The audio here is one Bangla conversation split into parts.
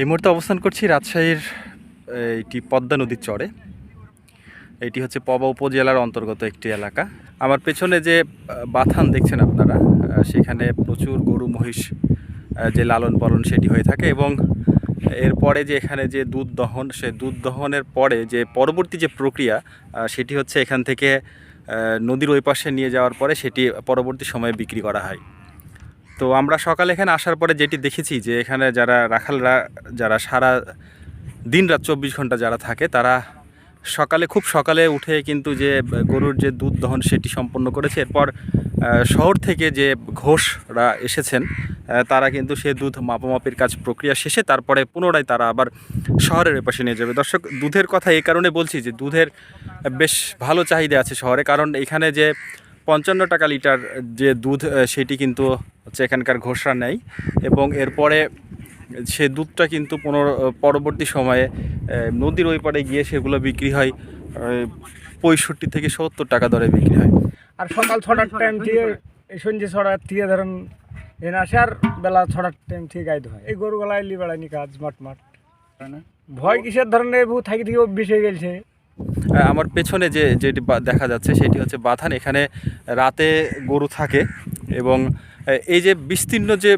এই মুহূর্তে অবস্থান করছি রাজশাহীর এইটি পদ্মা নদীর চরে। এটি হচ্ছে পবা উপজেলার অন্তর্গত একটি এলাকা। আমার পেছনে যে বাথান দেখছেন আপনারা সেখানে প্রচুর গরু, মহিষ যে লালন পালন সেটি হয়ে থাকে এবং এরপরে যে এখানে যে দুধ দহন, সে দুধ দহনের পরে যে পরবর্তী যে প্রক্রিয়া সেটি হচ্ছে এখান থেকে নদীর ওই পাশে নিয়ে যাওয়ার পরে সেটি পরবর্তী সময়ে বিক্রি করা হয়। তো আমরা সকালে এখানে আসার পরে যেটি দেখেছি যে এখানে যারা রাখালরা, যারা সারা দিন রাত চব্বিশ ঘণ্টা যারা থাকে, তারা সকালে, খুব সকালে উঠে কিন্তু যে গরুর যে দুধ দহন সেটি সম্পন্ন করেছে। এরপর শহর থেকে যে ঘোষরা এসেছেন তারা কিন্তু সে দুধ মাপামাপির কাজ প্রক্রিয়া শেষে তারপরে পুনরায় তারা আবার শহরের পাশে নিয়ে যাবে। দর্শক, দুধের কথা এই কারণে বলছি যে দুধের বেশ ভালো চাহিদা আছে শহরে, কারণ এখানে যে পঞ্চান্ন টাকা লিটার যে দুধ সেটি কিন্তু হচ্ছে এখানকার ঘোষরা নেয়। এবং এরপরে সে দুধটা কিন্তু পুনর পরবর্তী সময়ে নদীর ওই পাড়ে গিয়ে সেগুলো বিক্রি হয় পঁয়ষট্টি থেকে সত্তর টাকা দরে বিক্রি হয়। আর সকাল ছটার টাইম থেকে এই সন্ধ্যে ছটার থেকে ধরেন এনে আসে আর বেলা ছটার টাইম থেকে গাইতে হয়। এই গরুগুলা এলি বেড়ায়নি কাজ মাঠ মাঠ। ভয় কিসের ধরনের? বহু থাকি থেকে অভ্যেস হয়ে গেছে আমার পেছনে যে যেটি দেখা যাচ্ছে সেটি হচ্ছে বাথান। এখানে রাতে গরু থাকে এবং এই যে বিস্তীর্ণ যে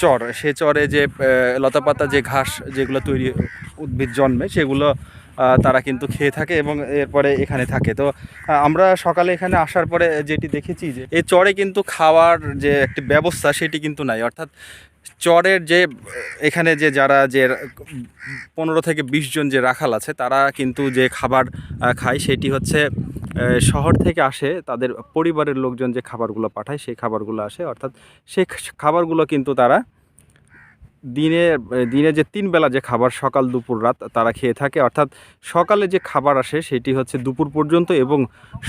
চর, সে চরে যে লতাপাতা যে ঘাস যেগুলো তৈরি উদ্ভিদ জন্মে সেগুলো তারা কিন্তু খেয়ে থাকে এবং এরপরে এখানে থাকে। তো আমরা সকালে এখানে আসার পরে যেটি দেখেছি যে এই চরে কিন্তু খাওয়ার যে একটি ব্যবস্থা সেটি কিন্তু নাই। অর্থাৎ চরের যে, এখানে যে যারা যে পনেরো থেকে বিশ জন যে রাখাল আছে, তারা কিন্তু যে খাবার খায় সেটি হচ্ছে শহর থেকে আসে, তাদের পরিবারের লোকজন যে খাবারগুলো পাঠায়, সেই খাবারগুলো আসে। অর্থাৎ সেই খাবারগুলো কিন্তু তারা দিনে দিনে যে তিন বেলা যে খাবার সকাল, দুপুর, রাত তারা খেয়ে থাকে, অর্থাৎ সকালে যে খাবার আসে সেটি হচ্ছে দুপুর পর্যন্ত এবং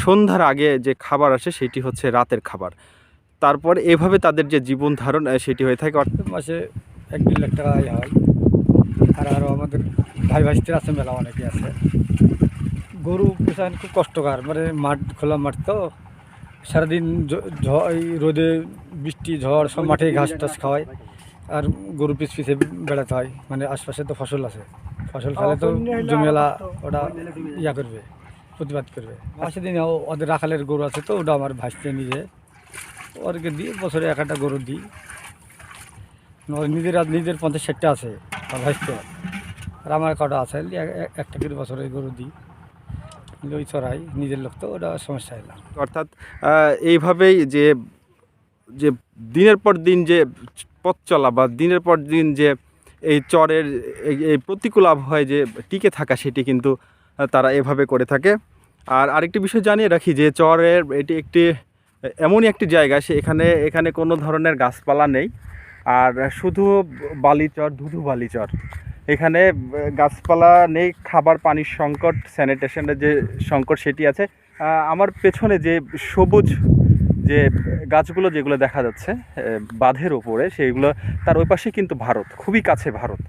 সন্ধ্যার আগে যে খাবার আসে সেটি হচ্ছে রাতের খাবার। তারপর এভাবে তাদের যে জীবন ধারণ সেটি হয়ে থাকে, অর্থাৎ মাসে এক দেড় লাখ টাকা হয়। আর আরও আমাদের ভাই ভাইস্তির আছে, মেলা অনেকে আছে। গরু পেছান খুব কষ্টকর মানে মাঠ, খোলা মাঠ তো। সারাদিন রোদে বৃষ্টি, ঝড়, সব মাঠে ঘাস টাস খাওয়ায়। আর গরু পিছ পিছে বেড়াতে হয়। মানে আশপাশে তো ফসল আছে। ফসল খেলে তো জমিওয়ালা ওটা ইয়া করবে প্রতিবাদ করবে। মাসে দিন ও- ওদের রাখালের গরু আছে তো ওটা আমার ভাসতে নিজে। ওরকে দিই বছরে এক একটা গরু দিই। ওর নিজের নিজের পঞ্চাশ ষাটটা আছে আর ভাসতে। আর আমার কটা আছে এক- এক- একটা করে বছরে গরু দিই। ওই চড়াই নিজের লোক তো ওটা সমস্যা হয় না। অর্থাৎ এইভাবেই যে যে দিনের পর দিন যে পথ চলা বা দিনের পর দিন যে এই চরের এই- প্রতিকূল আবহাওয়ায় যে টিকে থাকা সেটি কিন্তু তারা এভাবে করে থাকে। আর আরেকটি বিষয় জানিয়ে রাখি যে চরের এটি একটি, এমনই একটি জায়গা সে এখানে এখানে কোনো ধরনের গাছপালা নেই। আর শুধু বালিচর ধুধু বালিচর এখানে গাছপালা নেই, খাবার, পানির সংকট স্যানিটেশনের যে সংকট সেটি আছে। আমার পেছনে যে সবুজ যে গাছগুলো যেগুলো দেখা যাচ্ছে বাঁধের ওপরে, সেইগুলো তার ওই পাশে কিন্তু ভারত, খুবই কাছে ভারত।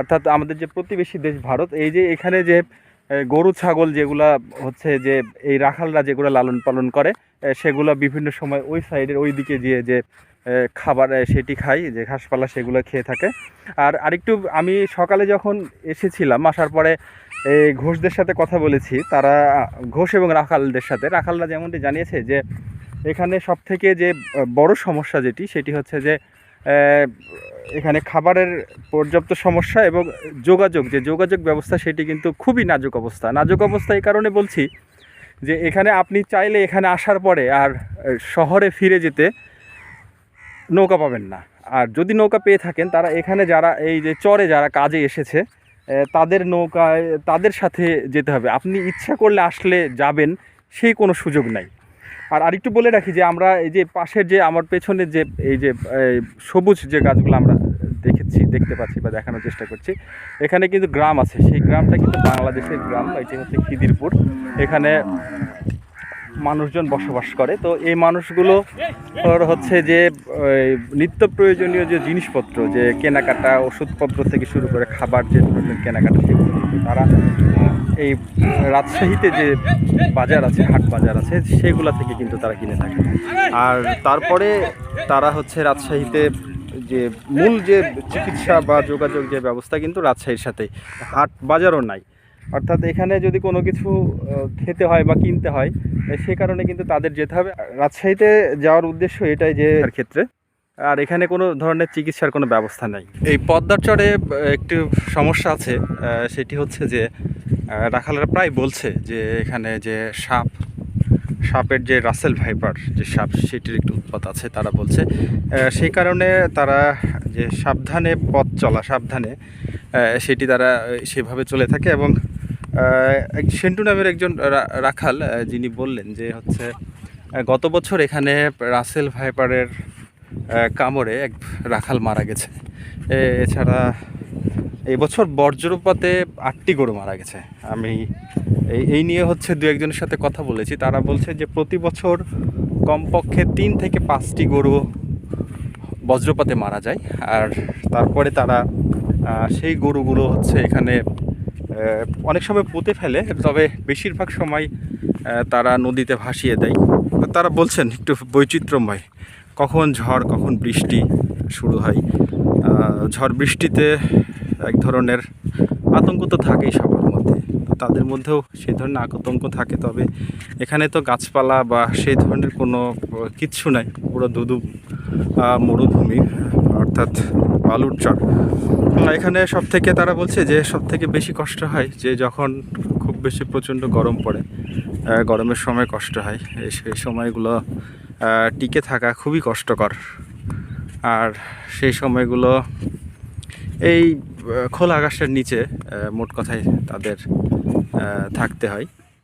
অর্থাৎ আমাদের যে প্রতিবেশী দেশ ভারত, এই যে এখানে যে গরু, ছাগল যেগুলা হচ্ছে যে, এই রাখালরা যেগুলো লালন পালন করে সেগুলো বিভিন্ন সময় ওই সাইডের ওই দিকে গিয়ে যে খাবার সেটি খাই, যে ঘাসপালা সেগুলো খেয়ে থাকে। আর আরেকটু আমি সকালে যখন এসেছিলাম, আসার পরে ঘোষদের সাথে কথা বলেছি, তারা ঘোষ এবং রাখালদের সাথে, রাখালরা যেমনটি জানিয়েছে যে এখানে সব থেকে যে বড় সমস্যা যেটি, সেটি হচ্ছে যে এখানে খাবারের পর্যাপ্ত সমস্যা এবং যোগাযোগ, যে যোগাযোগ ব্যবস্থা, সেটি কিন্তু খুবই নাজুক অবস্থা। নাজুক অবস্থা এই কারণে বলছি যে, এখানে আপনি চাইলে এখানে আসার পরে আর শহরে ফিরে যেতে নৌকা পাবেন না। আর যদি নৌকা পেয়ে থাকেন, তারা এখানে যারা, এই যে চরে যারা কাজে এসেছে তাদের নৌকায়, তাদের সাথে যেতে হবে। আপনি ইচ্ছা করলে আসলে যাবেন, সেই কোনো সুযোগ নাই। আর আরেকটু বলে রাখি যে আমরা এই যে পাশের যে আমার পেছনে যে এই যে সবুজ যে গাছগুলো আমরা দেখেছি, দেখতে পাচ্ছি বা দেখানোর চেষ্টা করছি, এখানে কিন্তু গ্রাম আছে। সেই গ্রামটা কিন্তু বাংলাদেশের গ্রাম এটি হচ্ছে খিদিরপুর। এখানে মানুষজন বসবাস করে। তো এই মানুষগুলো হচ্ছে যে নিত্য প্রয়োজনীয় যে জিনিসপত্র, যে কেনাকাটা, ওষুধপত্র থেকে শুরু করে খাবার যে কেনাকাটা, সেগুলো তারা এই রাজশাহীতে যে বাজার আছে, হাট বাজার আছে, সেগুলা থেকে কিন্তু তারা কিনে থাকে। আর তারপরে তারা হচ্ছে রাজশাহীতে যে মূল যে চিকিৎসা বা যোগাযোগ যে ব্যবস্থা কিন্তু রাজশাহীর সাথে। হাট বাজারও নাই। অর্থাৎ এখানে যদি কোনো কিছু খেতে হয় বা কিনতে হয় সে কারণে কিন্তু তাদের যেতে হবে। রাজশাহীতে যাওয়ার উদ্দেশ্য এটাই যে তার ক্ষেত্রে? আর এখানে কোনো ধরনের চিকিৎসার কোনো ব্যবস্থা নেই। এই পদ্মার চরে একটি সমস্যা আছে সেটি হচ্ছে যে রাখালরা প্রায় বলছে যে, এখানে যে সাপ, সাপের যে রাসেল ভাইপার, যে সাপ, সেটির একটু উৎপাত আছে, তারা বলছে। সেই কারণে তারা যে সাবধানে পথ চলা, সাবধানে সেটি তারা সেভাবে চলে থাকে এবং সেন্টু নামের একজন রাখাল যিনি বললেন যে হচ্ছে গত বছর এখানে রাসেল ভাইপারের কামড়ে এক রাখাল মারা গেছে। এছাড়া এই বছর বজ্রপাতে আটটি গরু মারা গেছে। আমি এই এই নিয়ে হচ্ছে দু একজনের সাথে কথা বলেছি। তারা বলছে যে প্রতি বছর কমপক্ষে তিন থেকে পাঁচটি গরু বজ্রপাতে মারা যায়। আর তারপরে তারা সেই গরুগুলো হচ্ছে এখানে অনেক সময় পুঁতে ফেলে, তবে বেশিরভাগ সময় তারা নদীতে ভাসিয়ে দেয়। তারা বলছেন একটু বৈচিত্র্যময় কখন ঝড়, কখন বৃষ্টি শুরু হয়? ঝড় বৃষ্টিতে এক ধরনের আতঙ্ক তো থাকেই সবার মধ্যে। তাদের মধ্যেও সেই ধরনের আতঙ্ক থাকে। তবে এখানে তো গাছপালা বা সেই ধরনের কোনো কিচ্ছু নাই। পুরো দুদু মরুভূমি, অর্থাৎ বালুর চর। এখানে সব থেকে তারা বলছে যে সব থেকে বেশি কষ্ট হয় যে যখন বেশি প্রচণ্ড গরম পড়ে। গরমের সময় কষ্ট হয়। এই সেই সময়গুলো টিকে থাকা খুবই কষ্টকর। আর সেই সময়গুলো এই খোলা আকাশের নিচে মোট কথায় তাদের থাকতে হয়।